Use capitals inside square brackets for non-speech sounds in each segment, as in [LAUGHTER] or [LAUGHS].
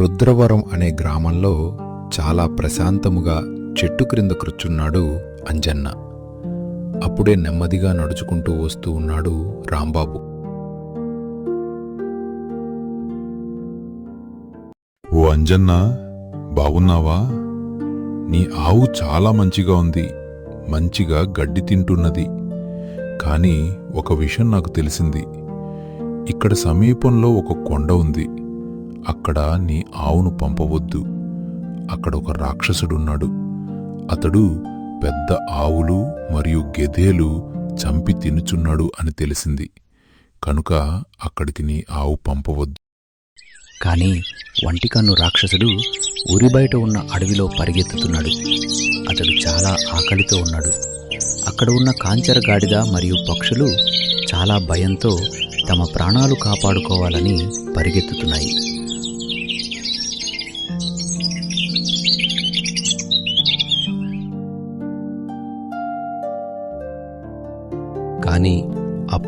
రుద్రవరం అనే గ్రామంలో చాలా ప్రశాంతముగా చెట్టు క్రింద కూర్చున్నాడు అంజన్న. అప్పుడే నెమ్మదిగా నడుచుకుంటూ వస్తూ ఉన్నాడు రాంబాబు. ఓ అంజన్న బాగున్నావా? నీ ఆవు చాలా మంచిగా ఉంది. మంచిగా గడ్డి తింటున్నది. కానీ ఒక విషయం నాకు తెలిసింది. ఇక్కడ సమీపంలో ఒక కొండ ఉంది. అక్కడ నీ ఆవును పంపవద్దు. అక్కడ ఒక రాక్షసుడున్నాడు. అతడు పెద్ద ఆవులు మరియు గెదేలు చంపి తినుచున్నాడు అని తెలిసింది. కనుక అక్కడికి నీ ఆవు పంపవద్దు. కాని వంటికన్ను రాక్షసుడు ఊరి బయట ఉన్న అడవిలో పరిగెత్తుతున్నాడు. అతడు చాలా ఆకలితో ఉన్నాడు. అక్కడ ఉన్న కాంచర గాడిద మరియు పక్షులు చాలా భయంతో తమ ప్రాణాలు కాపాడుకోవాలని పరిగెత్తుతున్నాయి.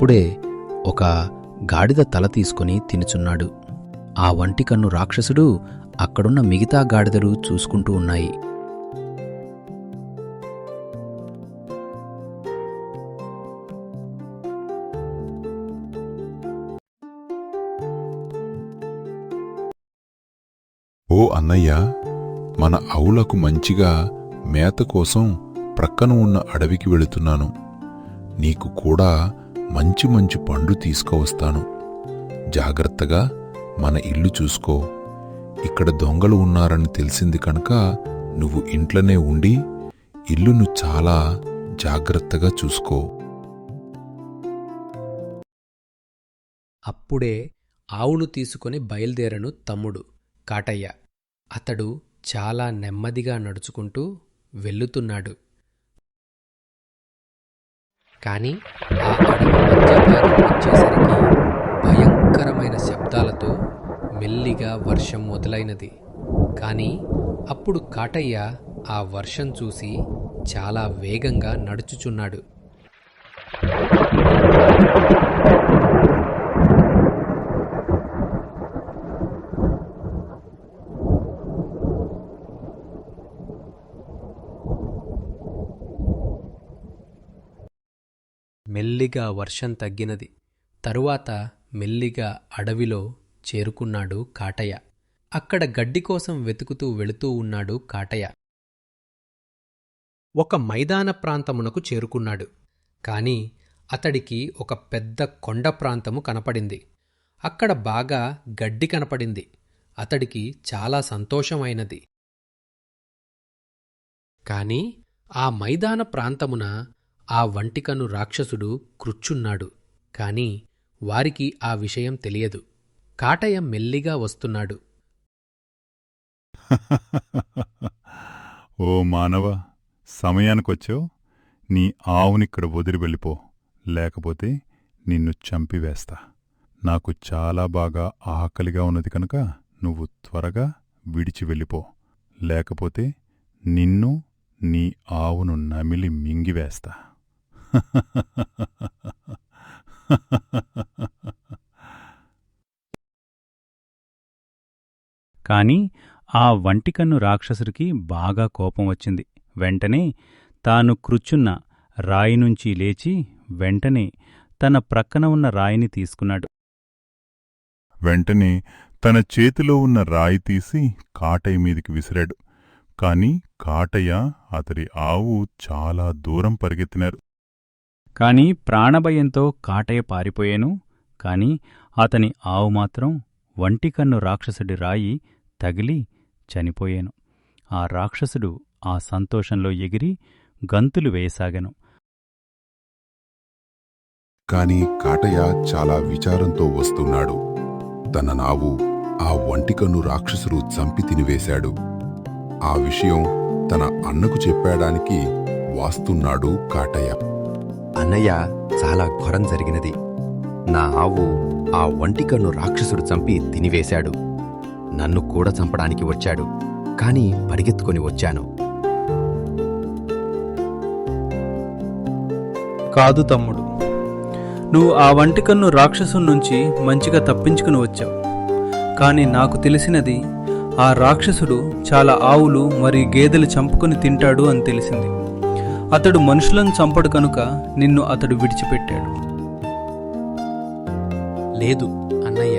అప్పుడే ఒక గాడిద తల తీసుకొని తినుచున్నాడు. ఆ వంటికన్ను రాక్షసుడు అక్కడున్న మిగతా గాడిదలు చూసుకుంటూ ఉన్నాయి. ఓ అన్నయ్య మన ఆవులకు మంచిగా మేత కోసం ప్రక్కన ఉన్న అడవికి వెళుతున్నాను. నీకు కూడా మంచి మంచి పండు తీసుకువస్తాను. జాగ్రత్తగా మన ఇల్లు చూసుకో. ఇక్కడ దొంగలు ఉన్నారని తెలిసింది కనుక నువ్వు ఇంట్లోనే ఉండి ఇల్లును చాలా జాగ్రత్తగా చూసుకో. అప్పుడే ఆవును తీసుకొని బయలుదేరను తమ్ముడు కాటయ్య. అతడు చాలా నెమ్మదిగా నడుచుకుంటూ వెళ్ళుతున్నాడు. కానీ ఆ అడవి మధ్య భాగం వచ్చేసరికి భయంకరమైన శబ్దాలతో మెల్లిగా వర్షం మొదలైనది. కానీ అప్పుడు కాటయ్య ఆ వర్షం చూసి చాలా వేగంగా నడుచుచున్నాడు. మెల్లిగా వర్షం తగ్గినది. తరువాత మెల్లిగా అడవిలో చేరుకున్నాడు కాటయ్య. అక్కడ గడ్డి కోసం వెతుకుతూ వెళుతూ ఉన్నాడు కాటయ్య. ఒక మైదాన ప్రాంతమునకు చేరుకున్నాడు. కాని అతడికి ఒక పెద్ద కొండ ప్రాంతము కనపడింది. అక్కడ బాగా గడ్డి కనపడింది. అతడికి చాలా సంతోషమైనది. కాని ఆ మైదాన ప్రాంతమున ఆ వంటికను రాక్షసుడు కృచ్చున్నాడు. కాని వారికి ఆ విషయం తెలియదు. కాటయ మెల్లిగా వస్తున్నాడు. ఓ మానవ సమయానికొచ్చావు. నీ ఆవునిక్కడ వదిలి వెళ్ళిపో. లేకపోతే నిన్ను చంపివేస్తా. నాకు చాలా బాగా ఆకలిగా ఉన్నది కనుక నువ్వు త్వరగా విడిచి వెళ్ళిపో. లేకపోతే నిన్ను నీ ఆవును నమిలి మింగివేస్తా. [LAUGHS] కాని ఆ వంటికన్ను రాక్షసుడికి బాగా కోపం వచ్చింది. వెంటనే తాను కృచ్చున్న రాయి నుంచి లేచి వెంటనే తన ప్రక్కన ఉన్న రాయిని తీసుకున్నాడు. వెంటనే తన చేతిలో ఉన్న రాయి తీసి కాటయ్య మీదికి విసిరాడు. కాని కాటయ్య అతడి ఆవు చాలా దూరం పరిగెత్తినారు. కాని ప్రాణభయంతో కాటయ్య పారిపోయాను. కాని అతని ఆవు మాత్రం వంటికన్ను రాక్షసుడి రాయి తగిలి చనిపోయాను. ఆ రాక్షసుడు ఆ సంతోషంలో ఎగిరి గంతులు వేయసాగాను. కాని కాటయ్య చాలా విచారంతో వస్తున్నాడు. తన నావు ఆ వంటికన్ను రాక్షసుడు చంపి తినివేశాడు. ఆ విషయం తన అన్నకు చెప్పాడానికి వాస్తున్నాడు కాటయ్య అన్నయ్య చాలా ఘోరం జరిగినది. నా ఆవు ఆ ఒంటికన్ను రాక్షసుడు చంపి తినివేశాడు. నన్ను కూడా చంపడానికి వచ్చాడు. కాని పరిగెత్తుకొని వచ్చాను. కాదు తమ్ముడు. నువ్వు ఆ వంటికన్ను రాక్షసుని నుంచి మంచిగా తప్పించుకుని వచ్చావు. కానీ నాకు తెలిసినది ఆ రాక్షసుడు చాలా ఆవులు మరియు గేదెలు చంపుకొని తింటాడు అని తెలిసింది. అతడు మనుషులను చంపడు కనుక నిన్ను అతడు విడిచిపెట్టాడు. లేదు అన్నయ్య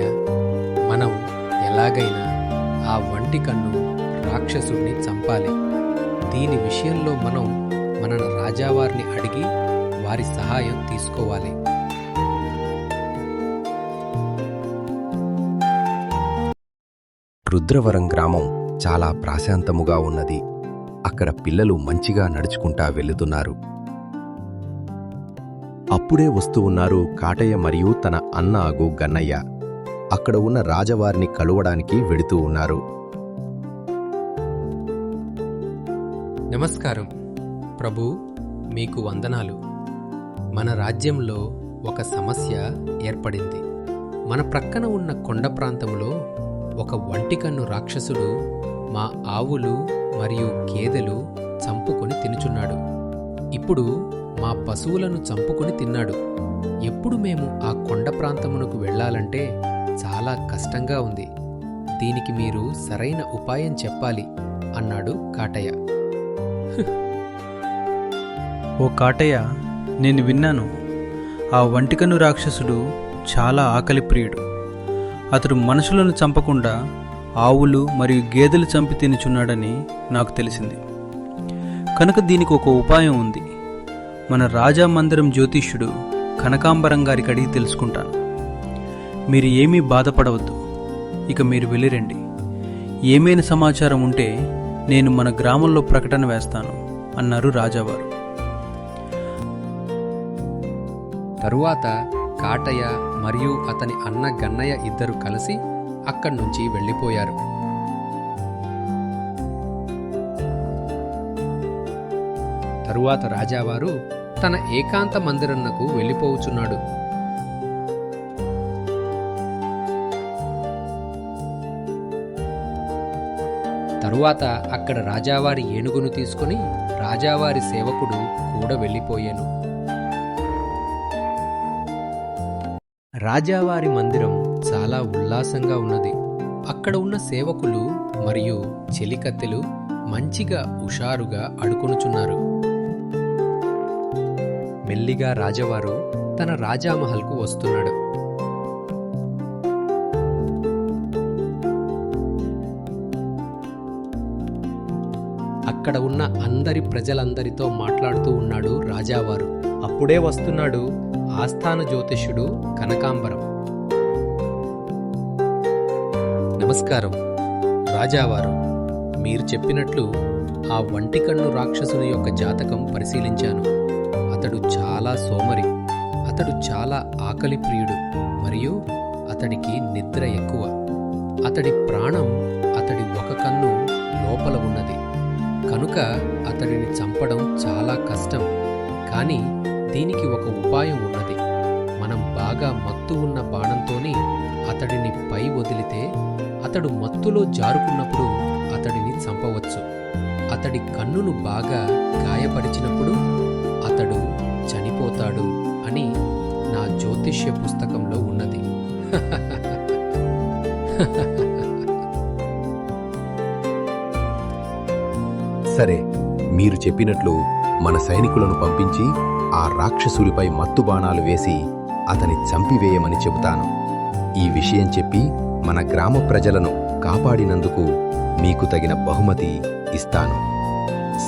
మనం ఎలాగైనా ఆ వంటి కన్ను రాక్షసుడిని చంపాలి. దీని విషయంలో మనం మన రాజావారిని అడిగి వారి సహాయం తీసుకోవాలి. రుద్రవరం గ్రామం చాలా ప్రశాంతముగా ఉన్నది. అక్కడ పిల్లలు మంచిగా నడుచుకుంటా వెళుతున్నారు. అప్పుడే వస్తూ ఉన్నారు కాటయ్య మరియు తన అన్న అగు గన్నయ్య. అక్కడ ఉన్న రాజవారిని కలువడానికి వెడుతూ ఉన్నారు. నమస్కారం. ప్రభు మీకు వందనాలు. మన రాజ్యంలో ఒక సమస్య ఏర్పడింది. మన ప్రక్కన ఉన్న కొండ ప్రాంతంలో ఒక ఒంటికన్ను రాక్షసుడు మా ఆవులు మరియు గేదెలు చంపుకొని తినుచున్నాడు. ఇప్పుడు మా పశువులను చంపుకొని తిన్నాడు. ఎప్పుడు మేము ఆ కొండ ప్రాంతమునకు వెళ్ళాలంటే చాలా కష్టంగా ఉంది. దీనికి మీరు సరైన ఉపాయం చెప్పాలి అన్నాడు కాటయ్య. ఓ కాటయ్య నేను విన్నాను. ఆ వంటికను రాక్షసుడు చాలా ఆకలి ప్రియుడు అతడు మనుషులను చంపకుండా ఆవులు మరియు గేదెలు చంపి తినుచున్నాడని నాకు తెలిసింది. కనుక దీనికి ఒక ఉపాయం ఉంది. మన రాజా మందిరం జ్యోతిష్యుడు కనకాంబరం గారికి అడిగి తెలుసుకుంటాను. మీరు ఏమీ బాధపడవద్దు. ఇక మీరు వెళ్ళిరండి. ఏమైనా సమాచారం ఉంటే నేను మన గ్రామంలో ప్రకటన వేస్తాను అన్నారు రాజావారు. తరువాత కాటయ్య మరియు అతని అన్న గన్నయ్య ఇద్దరు కలిసి అక్కడి నుంచి వెళ్ళిపోయారు. తరువాత రాజావారు తన ఏకాంత మందిరన్నకు వెళ్ళిపోవుచున్నాడు తరువాత అక్కడ రాజావారి ఏనుగును తీసుకుని రాజావారి సేవకుడు కూడా వెళ్ళిపోయాను. రాజావారి మందిరం చాలా ఉల్లాసంగా ఉన్నది. అక్కడ ఉన్న సేవకులు మరియు చెలికత్తెలు మంచిగా హుషారుగా అడుకొనుచున్నారు. మెల్లిగా రాజవారు తన రాజామహల్కు వస్తున్నాడు. అక్కడ ఉన్న అందరి ప్రజలందరితో మాట్లాడుతూ ఉన్నాడు రాజావారు. అప్పుడే వస్తున్నాడు ఆస్థాన జ్యోతిష్యుడు కనకాంబరం. నమస్కారం. రాజావారు మీరు చెప్పినట్లు ఆ వంటికన్ను రాక్షసుని యొక్క జాతకం పరిశీలించాను. అతడు చాలా సోమరి అతడు చాలా ఆకలి ప్రియుడు మరియు అతడికి నిద్ర ఎక్కువ. అతడి ప్రాణం అతడి ఒక కన్ను లోపల ఉన్నది. కనుక అతడిని చంపడం చాలా కష్టం కానీ దీనికి ఒక ఉపాయం ఉన్నది. మనం బాగా మత్తు ఉన్న బాణంతోని అతడిని పై వదిలితే అతడు మత్తులో జారుకున్నప్పుడు అతడిని చంపవచ్చు. అతడి కన్నును బాగా గాయపరిచినప్పుడు అతడు చనిపోతాడు అని నా జ్యోతిష్య పుస్తకంలో ఉన్నది. సరే మీరు చెప్పినట్లు మన సైనికులను పంపించి ఆ రాక్షసుడిపై మత్తు బాణాలు వేసి అతని చంపివేయమని చెబుతాను. ఈ విషయం చెప్పి మన గ్రామ ప్రజలను కాపాడినందుకు మీకు తగిన బహుమతి ఇస్తాను.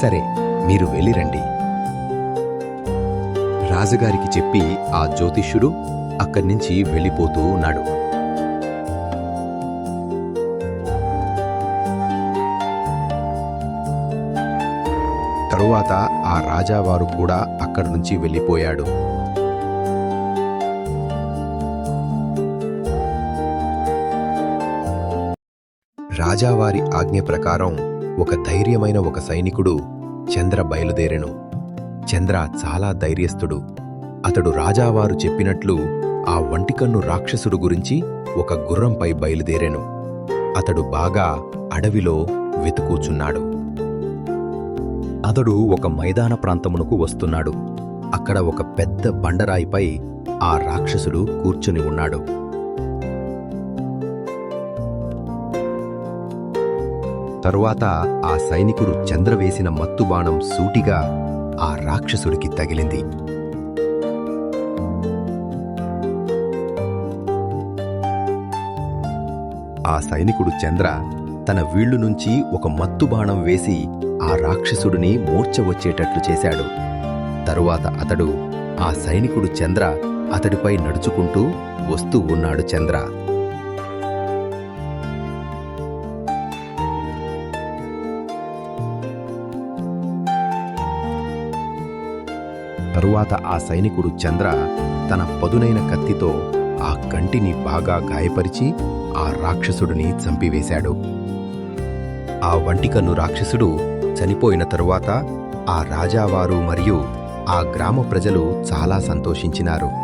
సరే మీరు వెళ్ళిరండి. రాజుగారికి చెప్పి ఆ జ్యోతిష్యుడు అక్కడి నుంచి వెళ్ళిపోతూ ఉన్నాడు. తరువాత ఆ రాజావారు కూడా అక్కడి నుంచి వెళ్ళిపోయాడు. రాజావారి ఆజ్ఞ ప్రకారం ఒక ధైర్యమైన ఒక సైనికుడు చంద్ర బయలుదేరెను. చంద్ర చాలా ధైర్యస్థుడు. అతడు రాజావారు చెప్పినట్లు ఆ వంటికన్ను రాక్షసుడు గురించి ఒక గుర్రంపై బయలుదేరెను. అతడు బాగా అడవిలో వెతుకూచున్నాడు. అతడు ఒక మైదాన ప్రాంతమునకు వస్తున్నాడు. అక్కడ ఒక పెద్ద బండరాయిపై ఆ రాక్షసుడు కూర్చుని ఉన్నాడు. తరువాత ఆ సైనికుడు చంద్ర వేసిన మత్తు బాణం సూటిగా ఆ రాక్షసుడికి తగిలింది. ఆ సైనికుడు చంద్ర తన వీళ్ళు నుంచి ఒక మత్తుబాణం వేసి ఆ రాక్షసుడిని మూర్చ వచ్చేటట్లు చేశాడు. తరువాత అతడు ఆ సైనికుడు చంద్ర అతడిపై నడుచుకుంటూ వస్తూ ఉన్నాడు చంద్ర. తరువాత ఆ సైనికుడు చంద్ర తన పదునైన కత్తితో ఆ కంటిని బాగా గాయపరిచి ఆ రాక్షసుడిని చంపివేశాడు. ఆ వంటికన్ను రాక్షసుడు చనిపోయిన తరువాత ఆ రాజావారు మరియు ఆ గ్రామ ప్రజలు చాలా సంతోషించినారు.